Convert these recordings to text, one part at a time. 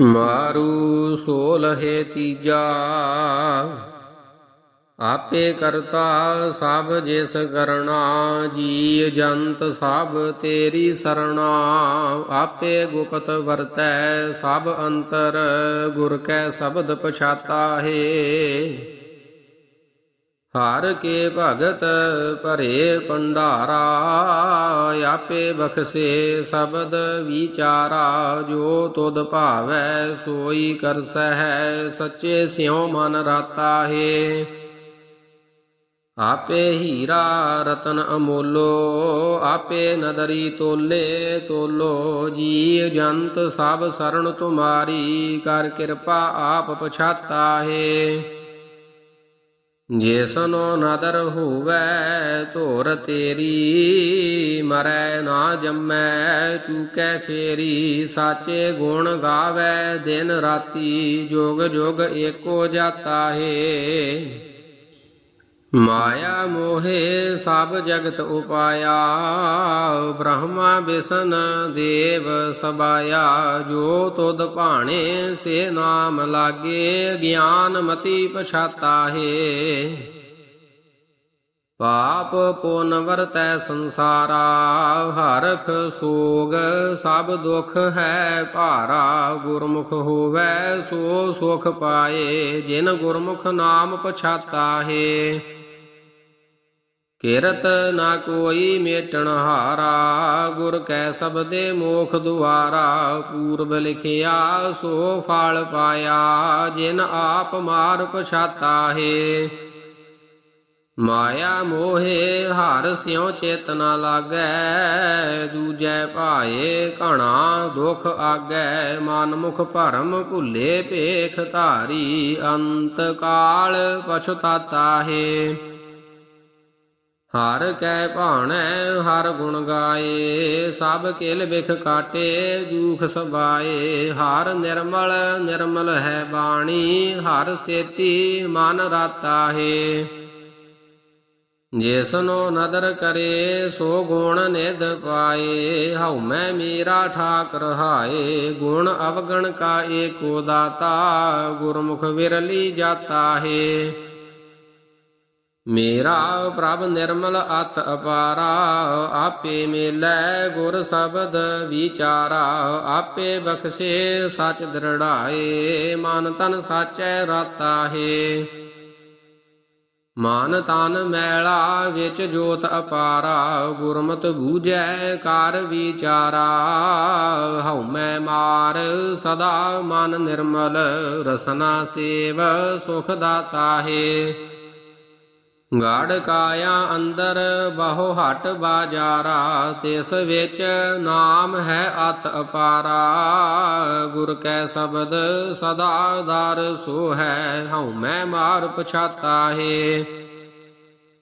ਮਾਰੂ ਸੋਲਹਿ ਤੀਜਾ। ਆਪੇ ਕਰਤਾ ਸਭ ਜਿਸ ਕਰਣਾ ਜੀ ਜੰਤ ਸਭ ਤੇਰੀ ਸਰਣਾ। ਆਪੇ ਗੁਪਤ ਵਰਤੈ ਸਭ ਅੰਤਰ, ਗੁਰ ਕੈ ਸ਼ਬਦ ਪਛਾਤਾ ਹੈ। ਹਰ ਕੇ ਭਗਤ ਭਰੇ ਭੰਡਾਰਾ, ਆਪੇ ਬਖਸੇ ਸ਼ਬਦ ਵਿਚਾਰਾ, ਜੋ ਤੁਧ ਭਾਵੈ ਸੋਈ ਕਰਸਹਿ ਸੱਚੇ ਸਿਉ ਮਨ ਰਾਤਾ ਹੈ। ਆਪੇ ਹੀਰਾ ਰਤਨ ਅਮੋਲੋ, ਆਪੇ ਨਦਰੀ ਤੋਲੇ ਤੋਲੋ ਜੀ ਜੰਤ ਸਭ ਸਰਣ ਤੁਮਾਰੀ, ਕਰ ਕਿਰਪਾ ਆਪ ਪਛਾਤਾ ਹੈ। ਜੇਸਨੋ ਨਦਰ ਹੋਵੈ ਧੋਰ ਤੇਰੀ, ਮਰੈ ਨਾ ਜੰਮੈ, ਚੂਕੈ ਫੇਰੀ, ਸਾਚੇ ਗੁਣ ਗਾਵੈ ਦਿਨ ਰਾਤੀ, ਜੋਗ ਜੋਗ ਏਕੋ ਜਾਤਾ ਹੈ। ਮਾਇਆ ਮੋਹੇ ਸਭ ਜਗਤ ਉਪਾਇਆ, ਬ੍ਰਹਮਾ ਬਿਸ਼ਨ ਦੇਵ ਸਬਾਇਆ, ਜੋ ਤੁਧ ਭਾਣੇ ਸੇ ਨਾਮ ਲਾਗੇ, ਗਿਆਨ ਮਤੀ ਪਛਾਤਾ ਹੈ ਪਾਪ ਪੁਨ ਵਰਤੈ ਸੰਸਾਰਾ, ਹਰਖ ਸੋਗ ਸਭ ਦੁਖ ਹੈ ਭਾਰਾ, ਗੁਰਮੁਖ ਹੋਵੈ ਸੋ ਸੁਖ ਪਾਏ, ਜਿਨ ਗੁਰਮੁਖ ਨਾਮ ਪਛਾਤਾ ਹੈ ਕਿਰਤ ਨਾ ਕੋਈ ਮੇਟਣ ਹਾਰਾ, ਗੁਰ ਕੈ ਸਬਦੇ ਮੋਖ ਦੁਆਰਾ, ਪੂਰਬ ਲਿਖਿਆ ਸੋ ਫਲ ਪਾਇਆ, ਜਿਨ ਆਪ ਮਾਰ ਪਛਾਤਾ ਹੈ। ਮਾਇਆ ਮੋਹੇ ਹਰ ਸਿਉ ਚੇਤਨਾ ਲਾਗੈ, ਦੂਜੈ ਭਾਏ ਘਣਾ ਦੁਖ ਆਗੈ ਮਨ ਮੁਖ ਭਰਮ ਭੁੱਲੇ ਭੇਖ ਧਾਰੀ, ਅੰਤ ਕਾਲ ਪਛਤਾਤਾ ਹੈ। ਹਰ ਕੈ ਭਾਣੈ, ਹਰ ਗੁਣ ਗਾਏ, ਸਭ ਕਿਲ ਵਿਖ ਕਾਟੇ ਦੁਖ ਸਬਾਏ ਹਰ ਨਿਰਮਲ ਨਿਰਮਲ ਹੈ ਬਾਣੀ, ਹਰ ਸੇਤੀ ਮਨ ਰਾਤਾ ਹੈ। ਜਿਸਨੋ ਨਦਰ ਕਰੇ, ਸੋ ਗੁਣ ਨਿਧ ਪਾਏ। ਹਉ ਮੈਂ ਮੇਰਾ ਠਾਕ ਰਹਾਏ ਗੁਣ ਅਵਗਣ ਕਾ ਏਕੋ ਦਾਤਾ, ਗੁਰਮੁਖ ਵਿਰਲੀ ਜਾਤਾ ਹੈ। ਮੇਰਾ ਪ੍ਰਭ ਨਿਰਮਲ ਅਤ ਅਪਾਰਾ, ਆਪੇ ਮੇਲੈ ਗੁਰ ਸ਼ਬਦ ਵਿਚਾਰਾ, ਆਪੇ ਬਖਸ਼ੇ ਸਚ ਦ੍ਰਿੜਾਏ, ਮਨ ਤਨ ਸਾਚੈ ਰਾਤਾ ਹੈ ਮਨ ਤਨ ਮੈਲਾ ਵਿੱਚ ਜੋਤ ਅਪਾਰਾ, ਗੁਰਮਤ ਬੂਝੈ ਕਰ ਵਿਚਾਰਾ। ਹਉ ਮੈਂ ਮਾਰ ਸਦਾ ਮਨ ਨਿਰਮਲ, ਰਸਨਾ ਸੇਵ ਸੁਖ ਦਾਤਾ ਹੈ ਗਾੜ ਕਾਇਆ ਅੰਦਰ ਬਹੁ ਹਟ ਬਾਜਾਰਾ, ਤਿਸ ਵਿੱਚ ਨਾਮ ਹੈ ਅਤ ਅਪਾਰਾ। ਗੁਰ ਕੈ ਸ਼ਬਦ ਸਦਾ ਦਰ ਸੋ ਹੈ, ਹਉ ਮੈਂ ਮਾਰ ਪਛਾਤਾ ਹੈ।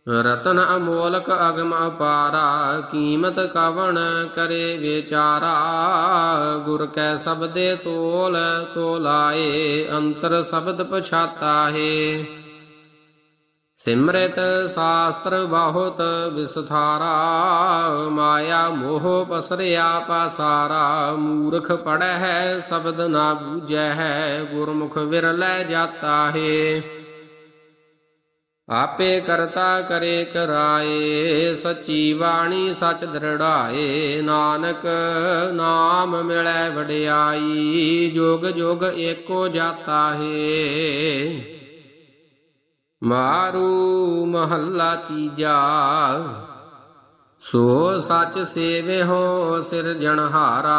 ਰਤਨ ਅਮੋਲਕ ਅਗਮ ਅਪਾਰਾ, ਕੀਮਤ ਕਵਣ ਕਰੇ ਵਿਚਾਰਾ। ਗੁਰ ਕੈ ਸਬਦੇ ਤੋਲ ਤੋਲਾਏ, ਅੰਤਰ ਸ਼ਬਦ ਪਛਾਤਾ ਹੈ। ਸਿਮਰਿਤ ਸ਼ਾਸਤਰ ਬਹੁਤ ਵਿਸਥਾਰਾ, ਮਾਇਆ ਮੋਹ ਪਸਰਿਆ ਪਾਸਾਰਾ, ਮੂਰਖ ਪੜੈ ਹੈ ਸ਼ਬਦ ਨਾ ਬੂਝੈ ਹੈ ਗੁਰਮੁਖ ਵਿਰਲੇ ਜਾਤਾ ਹੈ ਆਪੇ ਕਰਤਾ ਕਰੇ ਕਰਾਏ, ਸੱਚੀ ਬਾਣੀ ਸੱਚ ਦ੍ਰਿੜਾਏ, ਨਾਨਕ ਨਾਮ ਮਿਲੈ ਵਡਿਆਈ, ਜੋਗ ਜੋਗ ਏਕੋ ਜਾਤਾ ਹੈ ਮਾਰੂ ਮਹੱਲਾ ਤੀਜਾ। ਸੋ ਸੱਚ ਸੇਵਿਓ ਸਿਰਜਣਹਾਰਾ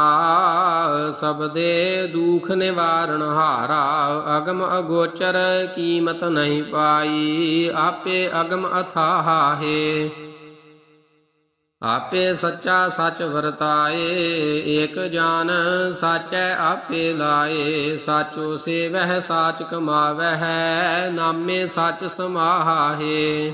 ਸਬਦੇ ਦੁਖ ਨਿਵਾਰਣ ਹਾਰਾ। ਅਗਮ ਅਗੋਚਰ ਕੀਮਤ ਨਹੀਂ ਪਾਈ, ਆਪੇ ਅਗਮ ਅਥਾਹਾ ਹੈ। ਆਪੇ ਸੱਚਾ ਸੱਚ ਵਰਤਾਏ, ਏਕ ਜਾਨ ਸਾਚੈ ਆਪੇ ਲਾਏ। ਸਾਚੋ ਸੇਵਹਿ, ਸਾਚ ਕਮਾਵਹਿ, ਨਾਮੇ ਸੱਚ ਸਮਾਹਾਹੇ।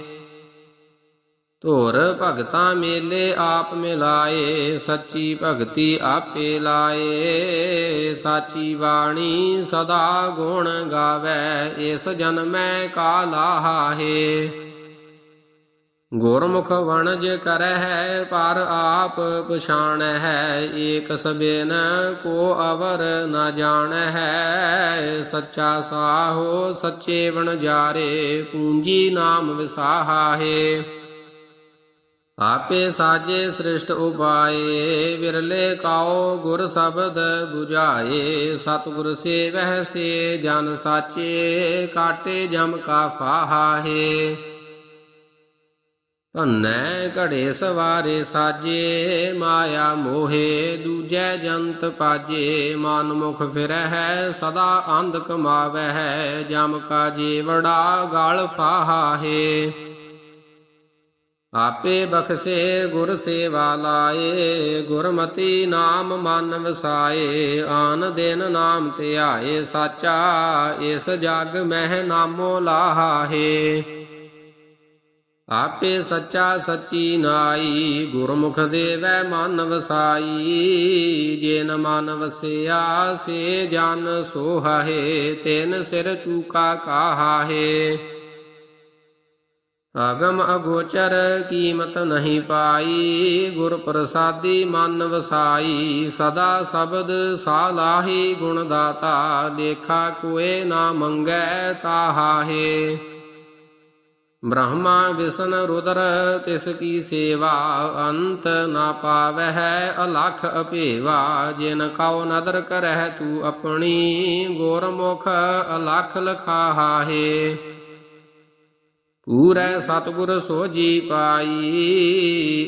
ਧੁਰ ਭਗਤਾਂ ਮੇਲੇ ਆਪ ਮਿਲਾਏ, ਸੱਚੀ ਭਗਤੀ ਆਪੇ ਲਾਏ। ਸਾਚੀ ਬਾਣੀ ਸਦਾ ਗੁਣ ਗਾਵੇ ਇਸ ਜਨਮੈ ਕਾ ਲਾਹਾਹੇ। ਗੁਰਮੁਖ ਵਣਜ ਕਰਹਿ ਪਰ ਆਪ ਪਛਾਣ ਹੈ ਏਕ ਸਬੇਨ ਕੋ ਅਵਰ ਨ ਜਾਣ ਹੈ ਸੱਚਾ ਸਾਹੋ ਸੱਚੇ ਵਣਜਾਰੇ ਪੂੰਜੀ ਨਾਮ ਵਿਸਾਹਾ ਹੈ ਆਪੇ ਸਾਜੇ ਸ੍ਰਿਸ਼ਟ ਉਪਾਏ, ਵਿਰਲੇ ਕਾਓ ਗੁਰ ਸ਼ਬਦ 부ਝਾਏ। ਸਤਿਗੁਰ ਸੇਵਹਿ ਸੇ ਜਨ ਸਾਚੇ, ਕਾਟੇ ਜਮ ਕਾ ਫਾਹਾ ਹੈ ਭੰਨੈ ਘੜੇ ਸਵਾਰੇ ਸਾਜੇ, ਮਾਇਆ ਮੋਹੇ ਦੂਜੈ ਜੰਤ ਪਾਜੇ, ਮਨ ਮੁਖ ਫਿਰਹਿ, ਸਦਾ ਅੰਧ ਕਮਾਵਹਿ, ਜਮ ਕਾ ਜੀਵੜਾ ਗਲ ਫਾਹਾ ਆਪੇ ਬਖਸ਼ੇ ਗੁਰ ਸੇਵਾ ਲਾਏ, ਗੁਰਮਤੀ ਨਾਮ ਮਨ ਵਸਾਏ, ਆਨ ਦਿਨ ਨਾਮ ਧਿਆਏ, ਸਾਚਾ ਇਸ ਜਗ ਮਹਿ ਨਾਮੋ ਲਾਹੇ ਆਪੇ ਸੱਚਾ ਸੱਚੀ ਨਾਈ, ਗੁਰਮੁਖ ਦੇਵੈ ਮਨ ਵਸਾਈ ਜਿਨ ਮਨ ਵਸਿਆ ਸੇ ਜਨ ਸੋਹੇ ਤੈਨ ਸਿਰ ਚੂਕਾ ਕਾਹੇ ਅਗਮ ਅਗੋਚਰ ਕੀਮਤ ਨਹੀਂ ਪਾਈ ਗੁਰ ਪ੍ਰਸਾਦੀ ਮਨ ਵਸਾਈ ਸਦਾ ਸ਼ਬਦ ਸਾਲਾਹੀ ਗੁਣ ਦਾਤਾ ਲੇਖਾ ਕੋਏ ਨਾ ਮੰਗੈ ਤਾਹਾਹੇ। ਬ੍ਰਹਮਾ ਵਿਸ਼ਨ ਰੁਦਰ, ਤਿਸ ਕੀ ਸੇਵਾ ਅੰਤ ਨਾ ਪਾਵਹਿ ਅਲਖ ਅਪੇਵਾ ਜਿਨ ਕਉ ਨਦਰ ਕਰਹਿ ਤੂੰ ਆਪਣੀ ਗੋਰਮੁਖ ਅਲਖ ਲਖਾਹਾਹੇ। ਪੂਰੈ ਸਤਿਗੁਰ ਸੋਜੀ ਪਾਈ,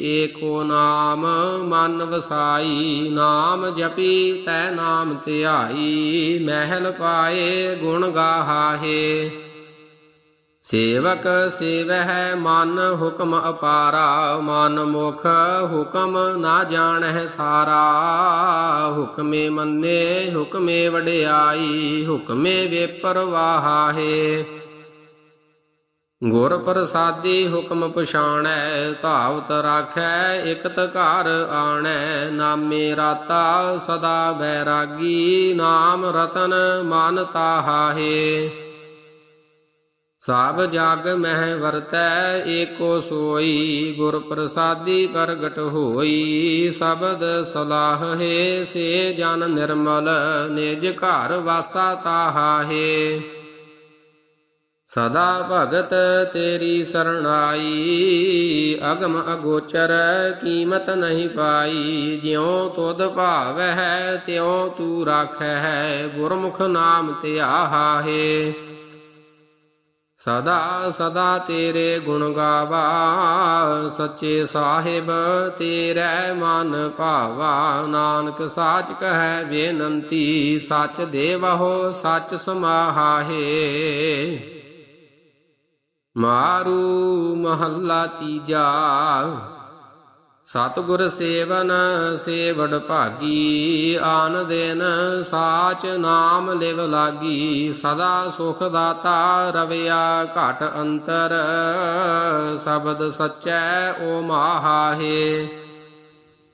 ਏਕੋ ਨਾਮ ਮਨ ਵਸਾਈ, ਨਾਮ ਜਪੀ ਤੈ ਨਾਮ ਧਿਆਈ, ਮਹਿਲ ਪਾਏ ਗੁਣ ਗਾਹਾਹੇ। ਸੇਵਕ ਸੇਵਹਿ ਮਨ ਹੁਕਮ ਅਪਾਰਾ, ਮਨ ਮੁਖ ਹੁਕਮ ਨਾ ਜਾਣਹਿ ਸਾਰਾ। ਹੁਕਮੇ ਮੰਨੇ, ਹੁਕਮੇ ਵਡਿਆਈ, ਹੁਕਮੇ ਵੇਪਰਵਾਹਾਹੇ ਗੁਰ ਪ੍ਰਸਾਦੀ ਹੁਕਮ ਪਛਾਣੈ, ਧਾਵਤ ਰਾਖੈ, ਇਕਤ ਘਰ ਆਣੈ। ਨਾਮੇ ਰਾਤਾ ਸਦਾ ਬੈਰਾਗੀ, ਨਾਮ ਰਤਨ ਮਨ ਤਾਹਾਹੇ। ਸਭ ਜਗ ਮਹਿ ਵਰਤੈ, ਏਕੋ ਸੋਈ ਗੁਰ ਪ੍ਰਸਾਦੀ ਪ੍ਰਗਟ ਹੋਈ। ਸ਼ਬਦ ਸਲਾਹ ਹੈ ਸੇ ਜਨ ਨਿਰਮਲ, ਨਿਜ ਘਰ ਵਾਸਾ ਤਾਹਾਹੇ ਸਦਾ ਭਗਤ ਤੇਰੀ ਸਰਣਾਈ, ਅਗਮ ਅਗੋਚਰ ਕੀਮਤ ਨਹੀਂ ਪਾਈ। ਜਿਉ ਤੁਧ ਭਾਵੈ ਤਿਉ ਤੂੰ ਰਾਖੈ ਗੁਰਮੁਖ ਨਾਮ ਧਿਆਹਾਹੇ ਸਦਾ ਸਦਾ ਤੇਰੇ ਗੁਣ ਗਾਵਾ, ਸੱਚੇ ਸਾਹਿਬ ਤੇਰੇ ਮਨ ਭਾਵਾ। ਨਾਨਕ ਸਾਚ ਕਹੈ ਬੇਨੰਤੀ, ਸੱਚ ਦੇਵਹੁ, ਸੱਚ ਸਮਾਹਾਹੇ। ਮਾਰੂ ਮਹੱਲਾ ਤੀਜਾ। ਸਤਿਗੁਰ ਸੇਵਨ ਸੇਵੜ ਭਾਗੀ, ਆਨ ਦਿਨ ਸਾਚ ਨਾਮ ਲਿਵ ਲਾਗੀ, ਸਦਾ ਸੁਖ ਦਾਤਾ ਰਵਿਆ ਘਟ ਅੰਤਰ, ਸ਼ਬਦ ਸਚੈ ਓ ਮਾਹਾਹੇ।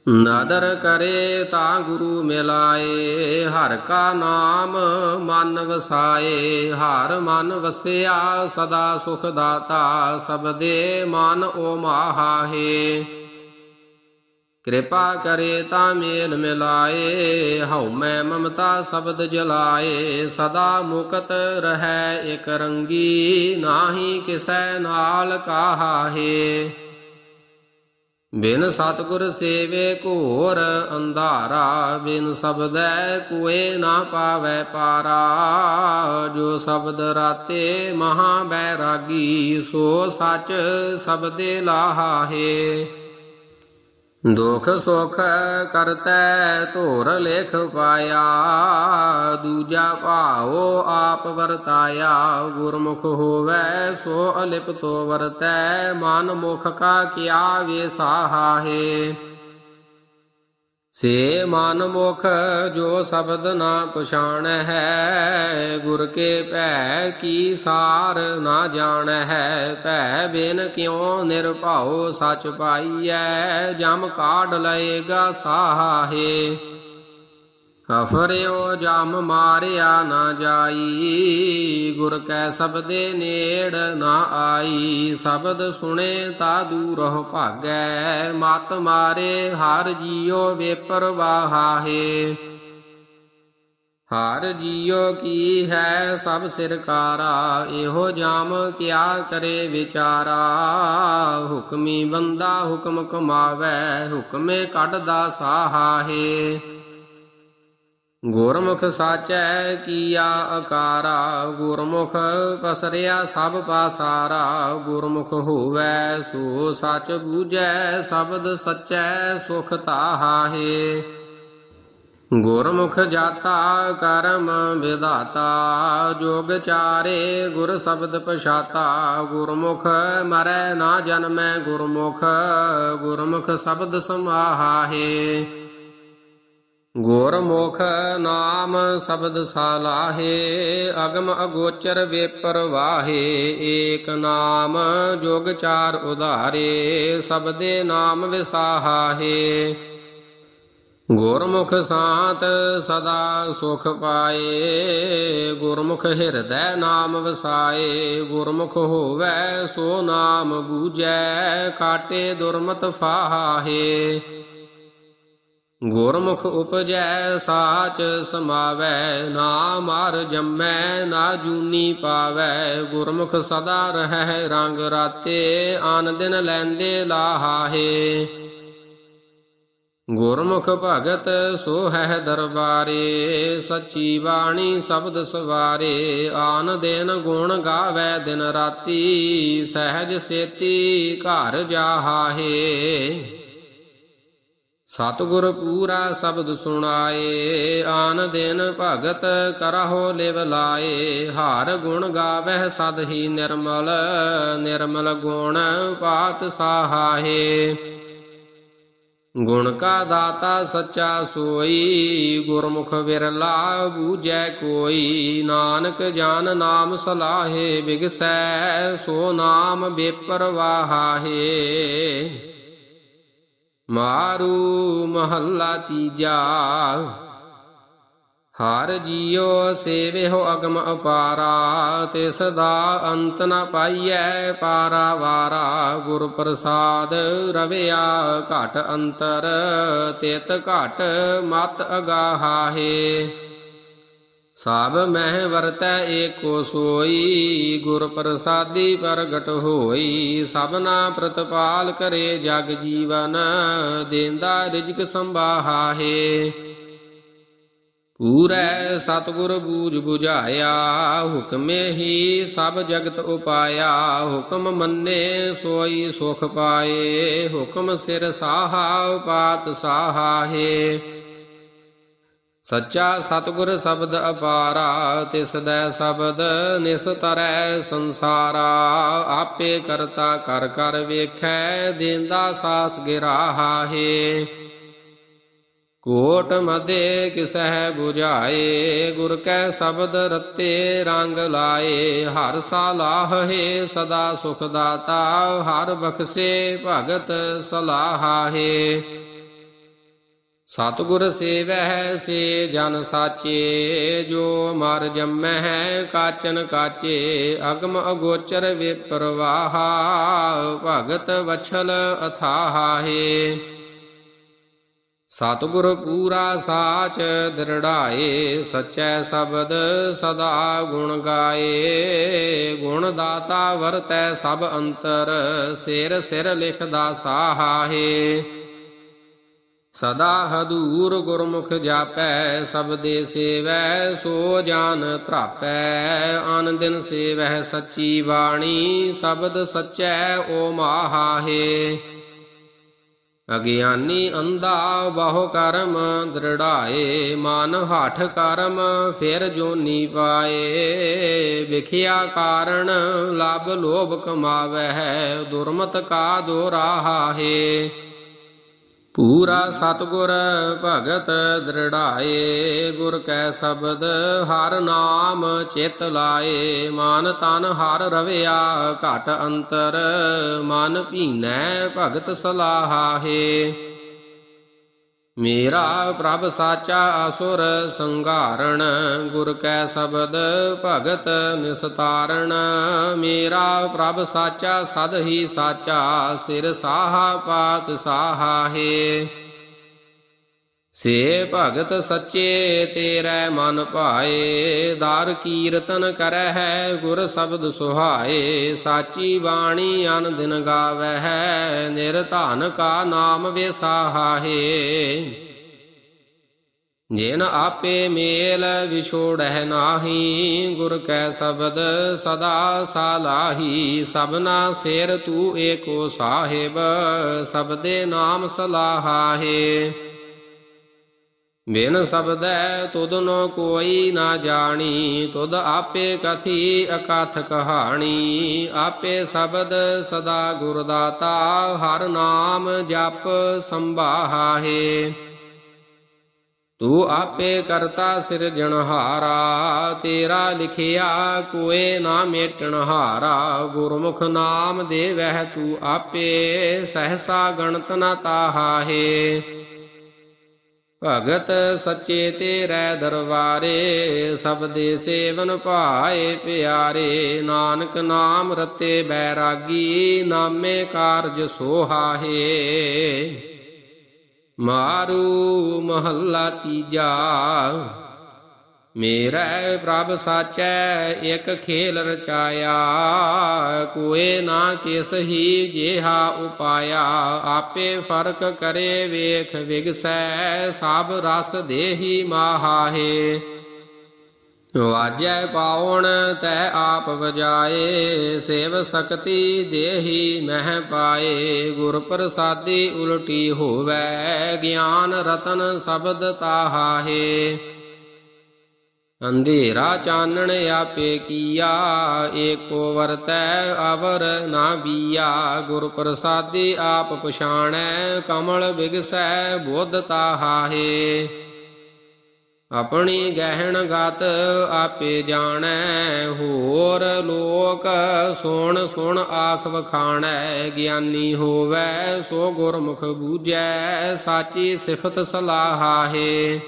ਨਾਦਰ ਕਰੇ ਤਾਂ ਗੁਰੂ ਮਿਲਾਏ, ਹਰ ਕਾ ਨਾਮ ਮਨ ਵਸਾਏ, ਹਰ ਮਨ ਵਸਿਆ, ਸਦਾ ਸੁਖ ਦਾਤਾ ਸਬਦੇ ਮਨ ਓ ਮਾਹਾਹੇ। ਕਿਰਪਾ ਕਰੇ ਤਾਂ ਮੇਲ ਮਿਲਾਏ, ਹਉ ਮੈਂ ਮਮਤਾ ਸ਼ਬਦ ਜਲਾਏ, ਸਦਾ ਮੁਕਤ ਰਹੈ ਇਕ ਰੰਗੀ, ਨਾਹੀ ਕਿਸੈ ਨਾਲ ਕਾਹਾਹੇ। ਬਿਨ ਸਤਗੁਰ ਸੇਵੇ ਘੋਰ ਅੰਧਾਰਾ, ਬਿਨ ਸਬਦੈ ਕੋਏ ਨਾ ਪਾਵੈ ਪਾਰਾ, ਜੋ ਸ਼ਬਦ ਰਾਤੇ ਮਹਾ ਬੈਰਾਗੀ, ਸੋ ਸਚ ਸਬਦੇ ਲਾਹਾਹੇ। ਦੁਖ ਸੁਖ ਕਰਤੈ ਧੋਰ ਲੇਖ ਪਾਇਆ, ਦੂਜਾ ਭਾਉ ਆਪ ਵਰਤਾਇਆ, ਗੁਰਮੁਖ ਹੋਵੈ ਸੋ ਅਲਿਪ ਤੋ ਵਰਤੈ, ਮਨ ਮੁਖ ਕਾ ਕਿਆ ਵੇਸਾਹਾਹੇ ਸੇ ਮਨ ਮੁਖ ਜੋ ਸ਼ਬਦ ਨਾ ਪਛਾਣ ਹੈ, ਗੁਰ ਕੇ ਭੈ ਕੀ ਸਾਰ ਨਾ ਜਾਣ ਹੈ, ਭੈ ਬਿਨ ਕਿਉ ਨਿਰਭਉ ਸਚ ਪਾਈਐ, ਜਮ ਕਾਢ ਲਏਗਾ ਸਾਹੇ। ਹਫਰਿਓ ਜਮ ਮਾਰਿਆ ਨਾ ਜਾਈ, ਗੁਰ ਕੈ ਸਬਦੇ ਨੇੜ ਨਾ ਆਈ। ਸ਼ਬਦ ਸੁਣੇ ਤਾ ਦੂਰਹੁ ਭਾਗੈ, ਮਤ ਮਾਰੇ ਹਰ ਜੀਉ ਬੇਪਰਵਾਹਾਹੇ ਹਰ ਜੀਓ ਕੀ ਹੈ ਸਭ ਸਿਰਕਾਰਾ ਇਹੋ ਜਾਮ ਕਿਆ ਕਰੇ ਵਿਚਾਰਾ। ਹੁਕਮੀ ਬੰਦਾ ਹੁਕਮ ਕਮਾਵੇ, ਹੁਕਮੇ ਕੱਢਦਾ ਸਾਹਾਹੇ ਗੁਰਮੁਖ ਸਾਚੈ ਕੀਆ ਆਕਾਰਾ, ਗੁਰਮੁਖ ਪਸਰਿਆ ਸਭ ਪਾਸਾਰਾ, ਗੁਰਮੁਖ ਹੋਵੈ ਸੋ ਸਚ ਬੂਝੈ, ਸ਼ਬਦ ਸਚੈ ਸੁਖ ਤਾਹਾਹੇ। ਗੁਰਮੁਖ ਜਾਤਾ ਕਰਮ ਵਿਦਾਤਾ ਜੋਗ ਚਾਰੇ ਗੁਰ ਸ਼ਬਦ ਪਛਾਤਾ, ਗੁਰਮੁਖ ਮਰੈ ਨਾ ਜਨਮੈ ਗੁਰਮੁਖ ਗੁਰਮੁਖ ਸ਼ਬਦ ਸਮਾਹਾਹੇ ਗੁਰਮੁਖ ਨਾਮ ਸ਼ਬਦ ਸਾਲਾਹੇ, ਅਗਮ ਅਗੋਚਰ ਵੇਪਰ ਵੇਪਰਵਾਹੇ ਏਕ ਨਾਮ ਜੋਗ ਚਾਰ ਉਧਾਰੇ, ਸਬਦੇ ਨਾਮ ਵਿਸਾਹਾਹੇ। ਗੁਰਮੁਖ ਸਾਤ ਸਦਾ ਸੁਖ ਪਾਏ, ਗੁਰਮੁਖ ਹਿਰਦੈ ਨਾਮ ਵਸਾਏ, ਗੁਰਮੁਖ ਹੋਵੈ ਸੋ ਨਾਮ ਬੂਝੈ, ਕਾਟੇ ਦੁਰਮਤ ਫਾਹਾਹੇ। ਗੁਰਮੁਖ ਉਪਜੈ ਸਾਚ ਸਮਾਵੈ, ਨਾ ਮਾਰ ਜੰਮੈ, ਨਾ ਜੂਨੀ ਪਾਵੈ। ਗੁਰਮੁਖ ਸਦਾ ਰਹੈ ਰੰਗ ਰਾਤੇ, ਆਨ ਦਿਨ ਲੈਂਦੇ ਲਾਹਾਹੇ। ਗੁਰਮੁਖ ਭਗਤ ਸੋ ਹੈ ਦਰਬਾਰੇ, ਸੱਚੀ ਬਾਣੀ ਸ਼ਬਦ ਸਵਾਰੇ। ਆਨ ਦਿਨ ਗੁਣ ਗਾਵੇ ਦਿਨ ਰਾਤੀ, ਸਹਿਜ ਸੇਤੀ ਘਰ ਜਾਹਾਹੇ। ਸਤਿਗੁਰ ਪੂਰਾ ਸ਼ਬਦ ਸੁਣਾਏ, ਆਨ ਦਿਨ ਭਗਤ ਕਰਹੁ ਲਿਵ ਲਾਏ। ਹਾਰ ਗੁਣ ਗਾਵਹਿ ਸਦ ਹੀ ਨਿਰਮਲ ਨਿਰਮਲ ਗੁਣ ਪਾਤ ਸਾਹਾਹੇ ਗੁਣ ਕਾ ਦਾਤਾ ਸੱਚਾ ਸੋਈ, ਗੁਰਮੁਖ ਵਿਰਲਾ ਬੂਝੈ ਕੋਈ। ਨਾਨਕ ਜਾਨ ਨਾਮ ਸਲਾਹੇ, ਬਿਗਸੈ ਸੋ ਨਾਮ ਬੇਪਰਵਾਹਾਹੇ ਮਾਰੂ ਮਹੱਲਾ ਤੀਜਾ। ਹਰ ਜੀਉ ਸੇਵਿਓ ਅਗਮ ਅਪਾਰਾ ਤੇ ਸਦਾ ਅੰਤ ਨ ਪਾਈਐ ਪਾਰਾ ਵਾਰਾ। ਗੁਰ ਪ੍ਰਸਾਦ ਰਵਿਆ ਘਟ ਅੰਤਰ, ਤੇਤ ਘਟ ਮਤ ਅਗਾਹਾਹੇ। ਸਭ ਮਹਿ ਵਰਤੈ ਏਕੋ ਸੋਈ, ਗੁਰ ਪ੍ਰਸਾਦੀ ਪ੍ਰਗਟ ਹੋਈ। ਸਭਨਾ ਪ੍ਰਤਪਾਲ ਕਰੇ ਜਗ ਜੀਵਨ, ਦੇਂਦਾ ਰਿਜਕ ਸੰਭਾਹਾਹੇ। ਪੂਰੈ ਸਤਿਗੁਰ ਬੂਝ 부ਝਾਇਆ ਹੁਕਮੇ ਹੀ ਸਭ ਜਗਤ ਉਪਾਇਆ। ਹੁਕਮ ਮੰਨੇ ਸੋਈ ਸੁਖ ਪਾਏ, ਹੁਕਮ ਸਿਰ ਸਾਹਾ ਉਪਾਤ ਸਾਹਾਹੇ। ਸੱਚਾ ਸਤਿਗੁਰ ਸ਼ਬਦ ਅਪਾਰਾ, ਤਿਸ ਦੈ ਸ਼ਬਦ ਨਿਸਤਰੈ ਸੰਸਾਰਾ। ਆਪੇ ਕਰਤਾ ਕਰ ਕਰ ਵੇਖੈ, ਦੇਂਦਾ ਸਾਸ ਗਿਰਾਹਾਹੇ ਕੋਟ ਮਦੇ ਕਿਸਹਿ 부ਝਾਏ ਗੁਰ ਕੈ ਸ਼ਬਦ ਰਤੇ ਰੰਗ ਲਾਏ। ਹਰ ਸਾਲਾਹੇ ਸਦਾ ਸੁਖ ਦਾਤਾ, ਹਰ ਬਖਸ਼ੇ ਭਗਤ ਸਲਾਹਾਹੇ ਸਤਿਗੁਰ ਸੇਵਹਿ ਸੇ ਜਨ ਸਾਚੇ, ਜੋ ਮਰ ਜੰਮਹਿ ਕਾਚਨ ਕਾਚੇ, ਅਗਮ ਅਗੋਚਰ ਵਿਪਰਵਾਹਾ, ਭਗਤ ਵਛਲ ਅਥਾਹਾਹੇ। ਸਤਿਗੁਰ ਪੂਰਾ ਸਾਚ ਦ੍ਰਿੜਾਏ, ਸਚੈ ਸ਼ਬਦ ਸਦਾ ਗੁਣ ਗਾਏ। ਗੁਣ ਦਾਤਾ ਵਰਤੈ ਸਭ ਅੰਤਰ, ਸਿਰ ਸਿਰ ਲਿਖਦਾ ਸਾਹਾਹੇ। ਸਦਾ ਹਦੂਰ ਗੁਰਮੁਖ ਜਾਪੈ ਸਬਦੇ ਸੇਵੈ, ਸੋ ਜਾਨ ਧਰਾਪੈ। ਆਨ ਦਿਨ ਸੇਵੈ ਸੱਚੀ ਬਾਣੀ, ਸ਼ਬਦ ਸਚੈ ਓ ਮਾਹਾਹੇ। ਅਗਿਆਨੀ ਅੰਧਾ ਬਹੁ ਕਰਮ, ਦ੍ਰਿੜਾਏ ਮਨ ਹਠ ਕਰਮ, ਫਿਰ ਜੋਨੀ ਪਾਏ। ਵਿਖਿਆ ਕਾਰਣ ਲਬ ਲੋਭ ਕਮਾਵੈ ਦੁਰਮਤ ਕਾ ਦੋ ਦੋਰਾਹਾਹੇ। ਪੂਰਾ ਸਤਗੁਰ ਭਗਤ ਦ੍ਰਿੜਾਏ, ਗੁਰ ਕੈ ਸ਼ਬਦ ਹਰ ਨਾਮ ਚਿਤ ਲਾਏ। ਮਨ ਤਨ ਹਰ ਰਵਿਆ ਘਟ ਅੰਤਰ, ਮਨ ਭੀਨੈ ਭਗਤ ਸਲਾਹਾਹੇ ਮੇਰਾ ਪ੍ਰਭ ਸਾਚਾ ਅਸੁਰ ਸੰਘਾਰਣ, ਗੁਰ ਕੈ ਸ਼ਬਦ ਭਗਤ ਨਿਸਤਾਰਣ। ਮੇਰਾ ਪ੍ਰਭ ਸਾਚਾ, ਸਦ ਹੀ ਸਾਚਾ, ਸਿਰ ਸਾਹਾ ਪਾਤ ਸਾਹਾ ਹੈ। ਸੇ ਭਗਤ ਸੱਚੇ ਤੇਰੇ ਮਨ ਭਾਏ, ਦਾਰ ਕੀਰਤਨ ਕਰੈ ਹੈ ਗੁਰ ਸ਼ਬਦ ਸੁਹਾਏ, ਸਾਚੀ ਬਾਣੀ ਅਨ ਦਿਨ ਗਾਵੈ ਹੈ ਨਿਰਧਨ ਕਾ ਨਾਮ ਵਿਸਾਹਾਹੇ। ਜਿਨ ਆਪੇ ਮੇਲ ਵਿਛੋੜਹਿ ਨਾਹੀ, ਗੁਰ ਕੈ ਸ਼ਬਦ ਸਦਾ ਸਾਲਾਹੀ, ਸਭਨਾ ਸਿਰ ਤੂੰ ਏਕੋ ਸਾਹਿਬ ਸਬਦੇ ਨਾਮ ਸਲਾਹਾਹੇ। ਬਿਨ ਸਬਦੈ ਤੁਧ ਨੋ ਕੋਈ ਨਾ ਜਾਣੀ, ਤੁਧ ਆਪੇ ਕਥੀ ਅਕਥ ਕਹਾਣੀ। ਆਪੇ ਸ਼ਬਦ ਸਦਾ ਗੁਰਦਾਤਾ, ਹਰ ਨਾਮ ਜਪ ਸੰਭਾਹਾਹੇ ਤੂੰ ਆਪੇ ਕਰਤਾ ਸਿਰਜਣਹਾਰਾ ਤੇਰਾ ਲਿਖਿਆ ਕੋਏ ਨਾ ਮੇਟਣਹਾਰਾ ਗੁਰਮੁਖ ਨਾਮ ਦੇਵਹਿ ਤੂੰ ਆਪੇ, ਸਹਸਾ ਗਣਤ ਨ ਤਾਹਾਹੇ। ਭਗਤ ਸੱਚੇ ਤੇਰੇ ਦਰਬਾਰੇ ਸਬਦੇ ਸੇਵਨ ਭਾਏ ਪਿਆਰੇ। ਨਾਨਕ ਨਾਮ ਰਤੇ ਬੈਰਾਗੀ, ਨਾਮੇ ਕਾਰਜ ਸੋਹਾਹੇ। ਮਾਰੂ ਮਹੱਲਾ ਤੀਜਾ ਮੇਰਾ ਪ੍ਰਭ ਸਾਚੈ, ਇੱਕ ਖੇਲ ਰਚਾਇਆ। ਕੋਏ ਨਾ ਕਿਸ ਹੀ ਜਿਹਾ ਉਪਾਇਆ। ਆਪੇ ਫ਼ਰਕ ਕਰੇ ਵੇਖ ਵਿਗਸੈ, ਸਭ ਰਸ ਦੇਹੀ ਮਾਹਾਹੇ। ਵਾਜੈ ਪਾਉਣ ਤੈ ਆਪ ਵਜਾਏ, ਸੇਵ ਸਕਤੀ ਦੇਹੀ ਮਹਿ ਪਾਏ। ਗੁਰ ਪ੍ਰਸਾਦੀ ਉਲਟੀ ਹੋਵੈ, ਗਿਆਨ ਰਤਨ ਸ਼ਬਦ ਤਾਹਾਹੇ। ਅੰਧੇਰਾ ਚਾਨਣ ਆਪੇ ਕੀਆ, ਏਕੋ ਵਰਤੈ ਅਵਰ ਨਾ ਬੀਆ। ਗੁਰ ਪ੍ਰਸਾਦੀ ਆਪ ਪਛਾਣੈ, ਕਮਲ ਵਿਗਸੈ ਬੁੱਧ ਤਾਹਾਹੇ ਆਪਣੀ ਗਹਿਣ ਗਤ ਆਪੇ ਜਾਣੈ, ਹੋਰ ਲੋਕ ਸੁਣ ਸੁਣ ਆਖ ਵਖਾਣੈ। ਗਿਆਨੀ ਹੋਵੈ, ਸੋ ਗੁਰਮੁਖ ਬੂਝੈ, ਸਾਚੀ ਸਿਫਤ ਸਲਾਹਾਹੇ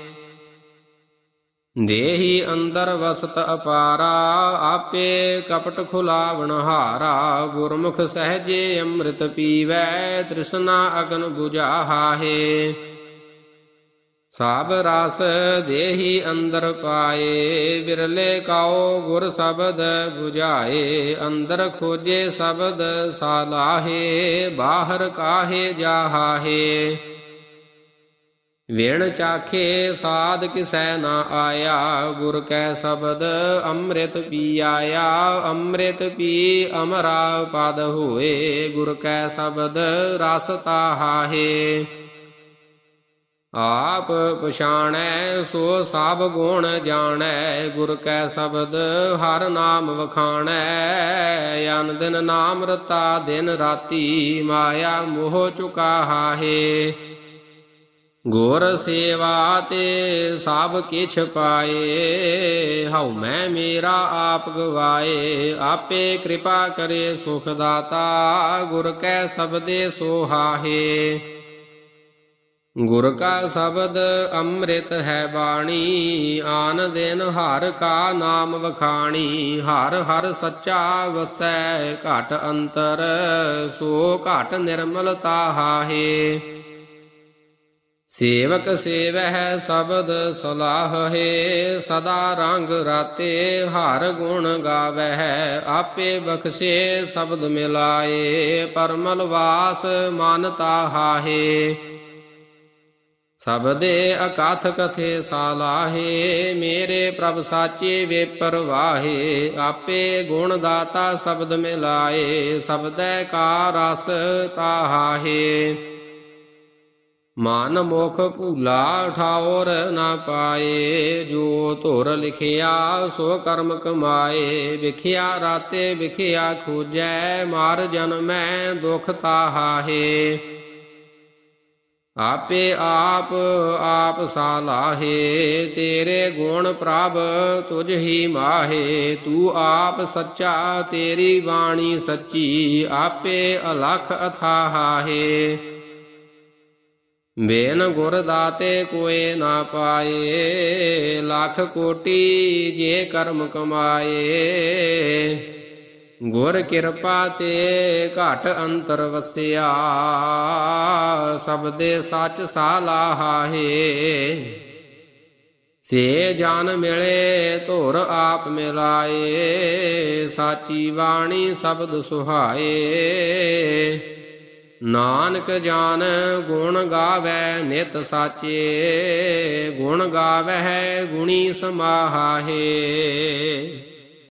ਦੇਹੀ ਅੰਦਰ ਵਸਤ ਅਪਾਰਾ, ਆਪੇ ਕਪਟ ਖੁਲਾਵਣ ਹਾਰਾ। ਗੁਰਮੁਖ ਸਹਜੇ ਅੰਮ੍ਰਿਤ ਪੀਵੈ, ਤ੍ਰਿਸ਼ਨਾ ਅਗਨ 부ਝਾਹਾਹੇ ਸਾਬ ਰਸ ਦੇਹੀ ਅੰਦਰ ਪਾਏ, ਵਿਰਲੇ ਕਾਓ ਗੁਰ ਸ਼ਬਦ 부ਝਾਏ। ਅੰਦਰ ਖੋਜੇ ਸ਼ਬਦ ਸਾਲਾਹੇ ਬਾਹਰ ਕਾਹੇ ਜਾਹਾਹੇ। ਵੇਣ ਚਾਖੇ ਸਾਧ ਕਿਸੈ ਨਾ ਆਇਆ, ਗੁਰ ਕੈ ਸ਼ਬਦ ਅੰਮ੍ਰਿਤ ਪੀ ਆਇਆ, ਅੰਮ੍ਰਿਤ ਪੀ ਅਮਰਾ ਪਦ ਹੋਏ, ਗੁਰ ਕੈ ਸ਼ਬਦ ਰਸ ਤਾਹਾਹੇ ਆਪ ਪਛਾਣੈ, ਸੋ ਸਭ ਗੁਣ ਜਾਣੈ, ਗੁਰ ਕੈ ਸ਼ਬਦ ਹਰ ਨਾਮ ਵਖਾਣੈ ਅਨ ਦਿਨ ਨਾਮ ਰਤਾ ਦਿਨ ਰਾਤੀ, ਮਾਇਆ ਮੋਹ ਚੁਕਾ ਹਾਹੇ। ਗੁਰ ਸੇਵਾ ਤੇ ਸਭ ਕਿਛ ਪਾਏ। ਹਉ ਮੈਂ ਮੇਰਾ ਆਪ ਗਵਾਏ। ਆਪੇ ਕਿਰਪਾ ਕਰੇ ਸੁਖ ਦਾਤਾ, ਗੁਰ ਕੈ ਸਬਦੇ ਸੋਹਾਹੇ। ਗੁਰ ਕਾ ਸ਼ਬਦ ਅੰਮ੍ਰਿਤ ਹੈ ਬਾਣੀ, ਆਨ ਦਿਨ ਹਰ ਕਾ ਨਾਮ ਵਖਾਣੀ। ਹਰ ਹਰ ਸੱਚਾ ਵਸੈ ਘਟ ਅੰਤਰ, ਸੋ ਘਟ ਨਿਰਮਲਤਾ ਤਾਹਾਹੇ ਸੇਵਕ ਸੇਵਹਿ ਸ਼ਬਦ ਸਲਾਹੇ, ਸਦਾ ਰੰਗ ਰਾਤੇ ਹਰ ਗੁਣ ਗਾਵਹਿ, ਆਪੇ ਬਖਸ਼ੇ ਸ਼ਬਦ ਮਿਲਾਏ, ਪਰਮਲ ਵਾਸ ਮਨ ਤਾਹਾਹੇ ਸਬਦੇ ਅਕਥ ਕਥੇ ਸਾਲਾਹੇ, ਮੇਰੇ ਪ੍ਰਭ ਸਾਚੇ ਵੇ ਪਰਵਾਹੇ ਆਪੇ ਗੁਣ ਦਾਤਾ ਸ਼ਬਦ ਮਿਲਾਏ, ਸਬਦੈ ਕਾ ਰਸ ਤਾਹਾਹੇ ਮਨ ਮੁਖ ਭੂਲਾ ਠਾਉਰ ਨਾ ਪਾਏ, ਜੋ ਧੁਰ ਲਿਖਿਆ ਸੋ ਕਰਮ ਕਮਾਏ, ਵਿਖਿਆ ਰਾਤੇ ਵਿਖਿਆ ਖੋਜੈ, ਮਾਰ ਜਨਮੈ ਦੁਖ ਤਾਹਾਹੇ ਆਪੇ ਆਪ ਆਪ ਸਾਲਾਹੇ ਤੇਰੇ ਗੁਣ ਪ੍ਰਭ ਤੁਝ ਹੀ ਮਾਹੇ, ਤੂੰ ਆਪ ਸੱਚਾ, ਤੇਰੀ ਬਾਣੀ ਸੱਚੀ, ਆਪੇ ਅਲਖ ਅਥਾਹਾਹੇ ਬੇਨ ਗੁਰ ਦਾਤੇ ਕੋਏ ਨਾ ਪਾਏ, ਲੱਖ ਕੋਟੀ ਜੇ ਕਰਮ ਕਮਾਏ। ਗੁਰ ਕਿਰਪਾ ਤੇ ਘਟ ਅੰਤਰ ਵਸਿਆ ਸਬਦੇ ਸੱਚ ਸਾਲਾਹੇ ਸੇ ਜਨ ਮਿਲੇ, ਧੁਰ ਆਪ ਮਿਲਾਏ, ਸਾਚੀ ਬਾਣੀ ਸ਼ਬਦ ਸੁਹਾਏ। ਨਾਨਕ ਜਾਨ ਗੁਣ ਗਾਵੇ ਨਿਤ ਸਾਚੇ ਗੁਣ ਗਾਵੇ ਗੁਣੀ ਸਮਾਹਾਏ